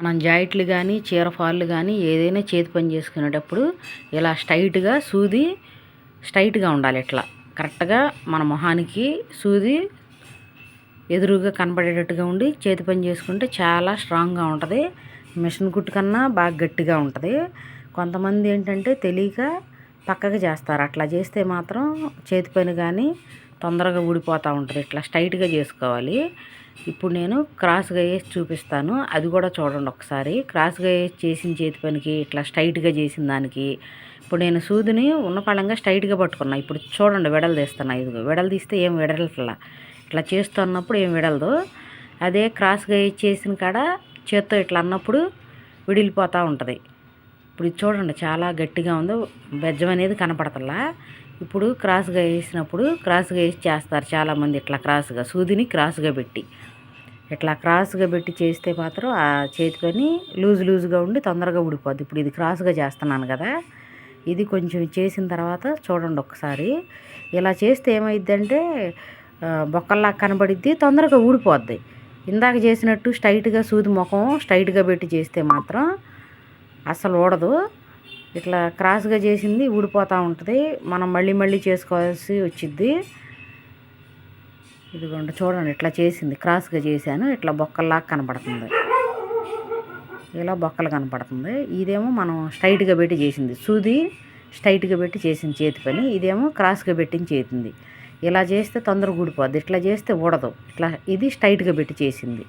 మనం జాయిట్లు కానీ చీర ఫాళ్ళు కానీ ఏదైనా చేతి పని చేసుకునేటప్పుడు ఇలా స్ట్రైట్గా సూది స్ట్రైట్గా ఉండాలి ఇట్లా. కరెక్ట్గా మన మొహానికి సూది ఎదురుగా కనపడేటట్టుగా ఉండి చేతి పని చేసుకుంటే చాలా స్ట్రాంగ్గా ఉంటుంది. మిషన్ కుట్టు కన్నా బాగా గట్టిగా ఉంటుంది. కొంతమంది ఏంటంటే తెలియక పక్కకు చేస్తారు. అట్లా చేస్తే మాత్రం చేతి పని కానీ తొందరగా ఊడిపోతూ ఉంటుంది. ఇట్లా స్ట్రైట్గా చేసుకోవాలి. ఇప్పుడు నేను క్రాస్గా వేసి చూపిస్తాను. అది కూడా చూడండి ఒకసారి. క్రాస్గా వేసి చేసిన చేతి పనికి ఇట్లా స్ట్రైట్గా చేసిన దానికి. ఇప్పుడు నేను సూదిని ఉన్నపళంగా స్ట్రైట్గా పట్టుకున్నా. ఇప్పుడు చూడండి వెడలు తీస్తున్నా ఇదిగో వెడలు తీస్తే ఏం వెడలట్లా. ఇట్లా చేస్తున్నప్పుడు ఏం విడలదు. అదే క్రాస్గా వేసి చేసిన కాడ చేత్తో ఇట్లా అన్నప్పుడు విడిలిపోతూ ఉంటుంది. ఇప్పుడు చూడండి చాలా గట్టిగా ఉందో. బెజ్జం అనేది కనపడతలా. ఇప్పుడు క్రాస్గా వేసినప్పుడు క్రాస్గా వేసి చేస్తారు చాలామంది. ఇట్లా క్రాస్గా సూదిని క్రాస్గా పెట్టి. ఇట్లా క్రాస్గా పెట్టి చేస్తే మాత్రం ఆ చేతి పని లూజ్ లూజ్గా ఉండి తొందరగా ఊడిపోద్ది. ఇప్పుడు ఇది క్రాస్గా చేస్తున్నాను కదా ఇది కొంచెం చేసిన తర్వాత చూడండి ఒకసారి. ఇలా చేస్తే ఏమైద్దంటే బొక్కల్లా కనబడిద్ది తొందరగా ఊడిపోద్ది. ఇందాక చేసినట్టు స్ట్రైట్గా సూది ముఖం స్ట్రైట్గా పెట్టి చేస్తే మాత్రం అసలు ఊడదు. ఇట్లా క్రాస్గా చేసింది ఊడిపోతూ ఉంటుంది. మనం మళ్ళీ మళ్ళీ చేసుకోవాల్సి వచ్చిద్ది. ఇదిగోండి చూడండి ఇట్లా చేసింది. క్రాస్గా చేశాను. ఇట్లా బొక్కల్లా కనపడుతుంది ఇలా బొక్కలు కనపడుతుంది ఇదేమో మనం స్ట్రైట్గా పెట్టి చేసింది. సూది స్ట్రైట్గా పెట్టి చేసింది చేతి పని. ఇదేమో క్రాస్గా పెట్టింది చేతింది. ఇలా చేస్తే తొందరగా ఊడిపోద్ది. ఇట్లా చేస్తే ఊడదు. ఇట్లా ఇది స్ట్రైట్గా పెట్టి చేసింది.